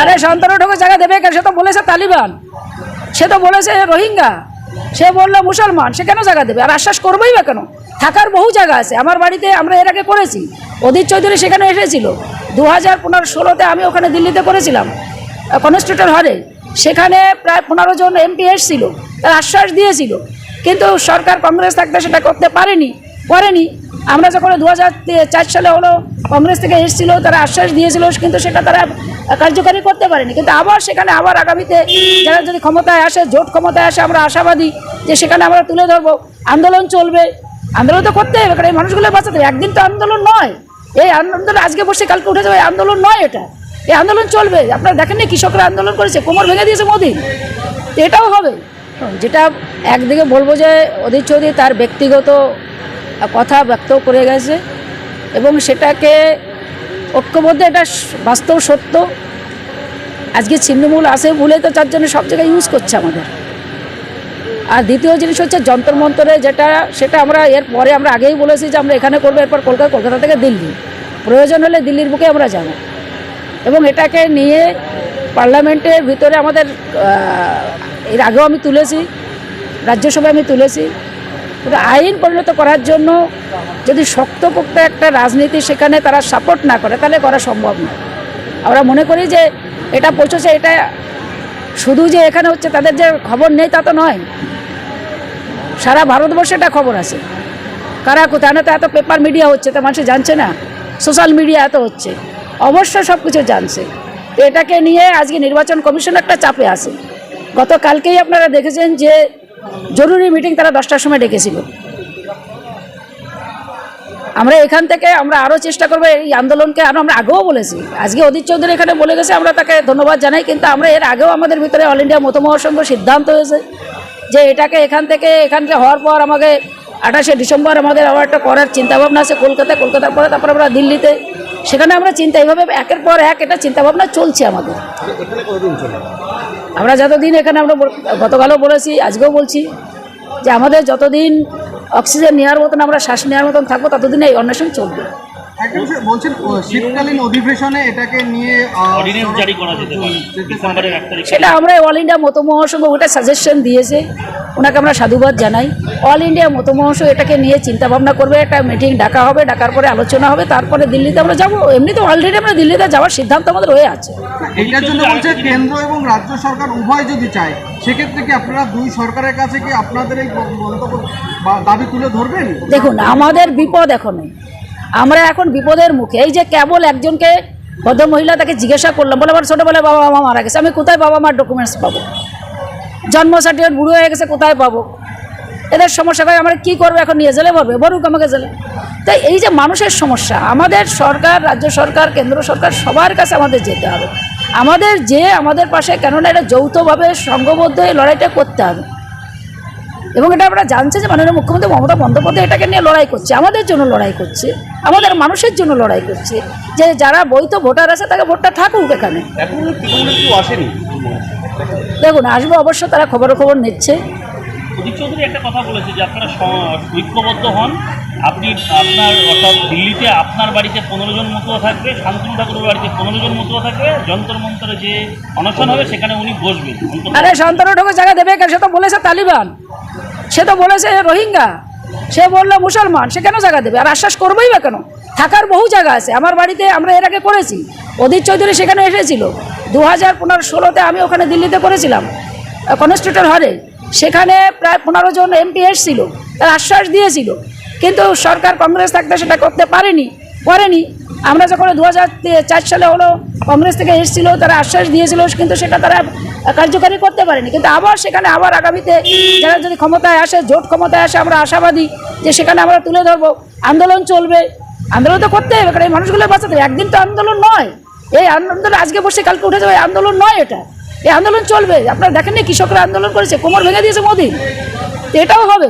আরে সন্তানটুকু জায়গা দেবে কেন? সে তো বলেছে তালিবান। সে তো বলেছে রোহিঙ্গা। সে বলল মুসলমান, সে কেন জায়গা দেবে? আর আশ্বাস করবোই বা কেন? থাকার বহু জায়গা আছে। আমার বাড়িতে আমরা এর আগে করেছি। অধীর চৌধুরী সেখানে এসেছিল। দু হাজার পনেরো ষোলোতে আমি ওখানে দিল্লিতে করেছিলাম, কনস্টিটিউটর হলে। সেখানে প্রায় পনেরো জন এমপি এসছিল। তার আশ্বাস দিয়েছিল। কিন্তু সরকার কংগ্রেস থাকতে সেটা করতে পারেনি, করেনি। আমরা যখন দু হাজার চার সালে হলো কংগ্রেস থেকে এসেছিল, তারা আশ্বাস দিয়েছিল, কিন্তু সেটা তারা কার্যকারী করতে পারেনি। কিন্তু আবার সেখানে আবার আগামীতে যারা যদি ক্ষমতায় আসে, জোট ক্ষমতায় আসে, আমরা আশাবাদী যে সেখানে আমরা তুলে ধরবো। আন্দোলন চলবে। আন্দোলন তো করতে হবে, কারণ এই মানুষগুলো বাঁচাতে একদিন তো আন্দোলন নয়। এই আন্দোলন আজকে বসে কালকে উঠে যাবে আন্দোলন নয় এটা। এই আন্দোলন চলবে। আপনারা দেখেন না কৃষকরা আন্দোলন করেছে? কোমর ভেঙে দিয়েছে মোদি। এটাও হবে। যেটা একদিকে বলব যে অধীর চৌধুরী তার ব্যক্তিগত কথা ব্যক্ত করে গেছে এবং সেটাকে ঐক্যবদ্ধ, এটা বাস্তব সত্য। আজকে ছিন্নমূল আসে বলে তো তার জন্য সব জায়গায় ইউজ করছে আমাদের। আর দ্বিতীয় জিনিস হচ্ছে যন্তর মন্তরে যেটা, সেটা আমরা এর পরে আমরা আগেই বলেছি যে আমরা এখানে করব, এরপর কলকাতা কলকাতা থেকে দিল্লি। প্রয়োজন হলে দিল্লির বুকে আমরা যাব। এবং এটাকে নিয়ে পার্লামেন্টের ভিতরে আমাদের এর আগেও আমি তুলেছি, রাজ্যসভায় আমি তুলেছি। কিন্তু আইন পরিণত করার জন্য যদি শক্তপোক্ত একটা রাজনীতি সেখানে তারা সাপোর্ট না করে, তাহলে করা সম্ভব না। আমরা মনে করি যে এটা পৌঁছেছে, এটা শুধু যে এখানে হচ্ছে তাদের যে খবর নেই তা তো নয়। সারা ভারতবর্ষে এটা খবর আছে। কারা কোথায় না তো এত পেপার মিডিয়া হচ্ছে, তো মানুষ জানছে না। সোশ্যাল মিডিয়া এত হচ্ছে। অবশ্যই সব কিছু জানছে। এটাকে নিয়ে আজকে নির্বাচন কমিশন একটা চাপে আছে। গতকালকেই আপনারা দেখেছেন যে জরুরি মিটিং তারা দশটার সময় ডেকেছিল। আমরা এখান থেকে আমরা আরও চেষ্টা করব এই আন্দোলনকে আরও আমরা আগেও বলেছি। আজকে অদিত চৌধুরী এখানে বলে গেছে, আমরা তাকে ধন্যবাদ জানাই, কিন্তু আমরা এর আগেও আমাদের ভিতরে অল ইন্ডিয়া মত মহাসংঘ সিদ্ধান্ত হয়েছে যে এটাকে এখান থেকে এখানকে হওয়ার পর আমাকে আঠাশে ডিসেম্বর আমাদের আবার একটা করার চিন্তাভাবনা আছে কলকাতায়। কলকাতার পরে, তারপর আমরা দিল্লিতে। সেখানে আমরা চিন্তা, এইভাবে একের পর এক এটা চিন্তাভাবনা চলছে আমাদের। এখানে আমরা যতদিন এখানে আমরা গতকালও বলেছি, আজকেও বলছি যে আমাদের যতদিন অক্সিজেন নেওয়ার মতন, আমরা শ্বাস নেওয়ার মতন থাকব, ততদিন এই অন্বেষণ চলবে। বলছেন শীতকালীন অধিবেশনে এটাকে নিয়ে অর্ডিন্যান্স জারি করা যেতে পারে ডিসেম্বরের এক তারিখ। সেটা আমরা অল ইন্ডিয়া মতো মহাসংঘ ওটা সাজেশন দিয়েছে। ওনাকে আমরা সাধুবাদ জানাই। অল ইন্ডিয়া মতো মহাসংঘ এটাকে নিয়ে চিন্তা ভাবনা করবে একটা মিটিং ডাকা হবে ডাকার পরে আলোচনা হবে তারপরে দিল্লিতে আমরা যাব। এমনি তো অলরেডি আমরা দিল্লিতে যাওয়ার সিদ্ধান্ত আমাদের হয়ে আছে। এটার জন্য বলছে কেন্দ্র এবং রাজ্য সরকার উভয় যদি চায় সেক্ষেত্রে কি আপনারা দুই সরকারের কাছে কি আপনাদের এই দাবি তুলে ধরবেন? দেখুন আমাদের বিপদ এখন নেই। আমরা এখন বিপদের মুখে। এই যে কেবল একজনকে ভদ্র মহিলা তাকে জিজ্ঞাসা করলাম, বলে আমার ছোটোবেলায় বাবা মা মারা গেছে, আমি কোথায় বাবা মার ডকুমেন্টস পাবো? জন্ম সার্টিফিকেট বুড়ো হয়ে গেছে, কোথায় পাবো? এদের সমস্যা ভাই, আমরা কী করব এখন? নিয়ে জেলে ভরবে বরুক আমাকে জেলে। তাই এই যে মানুষের সমস্যা, আমাদের সরকার, রাজ্য সরকার, কেন্দ্র সরকার, সবার কাছে আমাদের যেতে হবে। আমাদের যে আমাদের পাশে কেননা এটা যৌথভাবে সংঘবদ্ধ এই লড়াইটা করতে হবে। এবং এটা আমরা জানছি যে মাননীয় মুখ্যমন্ত্রী মমতা বন্দ্যোপাধ্যায় এটাকে নিয়ে লড়াই করছে আমাদের জন্য লড়াই করছে আমাদের মানুষের জন্য লড়াই করছে যে যারা বৈধ ভোটার আছে তাকে ভোটটা থাকুক এখানে। দেখুন আসবে অবশ্য তারা খবর খবর নিচ্ছে চৌধুরী একটা কথা বলেছে যে আপনারা ঐক্যবদ্ধ হন আপনি আপনার অর্থাৎ দিল্লিতে আপনার বাড়িতে পনেরো জন মতুয়া থাকবে শান্তনু ঠাকুরের বাড়িতে পনেরো জন মতুয়া থাকবে যন্তর মন্তরে যে অনশন হবে সেখানে উনি বসবেন। আরে সন্তানটুকু জায়গা দেবে সে তো বলেছে তালিবান। সে তো বলেছে রোহিঙ্গা। সে বলল, মুসলমান, সে কেন জায়গা দেবে? আর আশ্বাস করবোই বা কেন? থাকার বহু জায়গা আছে। আমার বাড়িতে আমরা এর আগে করেছি। অধীর চৌধুরী সেখানে এসেছিল। দু হাজার পনেরো ষোলোতে আমি ওখানে দিল্লিতে করেছিলাম কনস্টিটিউটর হলে সেখানে প্রায় পনেরো জন এমপি এসেছিল। তার আশ্বাস দিয়েছিল। কিন্তু সরকার, কংগ্রেস থাকতে সেটা করতে পারেনি। করেনি। আমরা যখন দু হাজার চার সালে হলো কংগ্রেস থেকে এসেছিল, তারা আশ্বাস দিয়েছিল, কিন্তু সেটা তারা কার্যকারী করতে পারেনি। কিন্তু আবার সেখানে আবার আগামীতে যারা যদি ক্ষমতায় আসে, জোট ক্ষমতায় আসে, আমরা আশাবাদী যে সেখানে আমরা তুলে ধরবো। আন্দোলন চলবে। আন্দোলন তো করতে হবে, কারণ এই মানুষগুলো বাঁচাতে হবে। একদিন তো আন্দোলন নয়। এই আন্দোলন আজকে বসে কালকে উঠে যাবে আন্দোলন নয় এটা। এই আন্দোলন চলবে। আপনারা দেখেন না কৃষকরা আন্দোলন করেছে? কোমর ভেঙে দিয়েছে মোদি। এটাও হবে।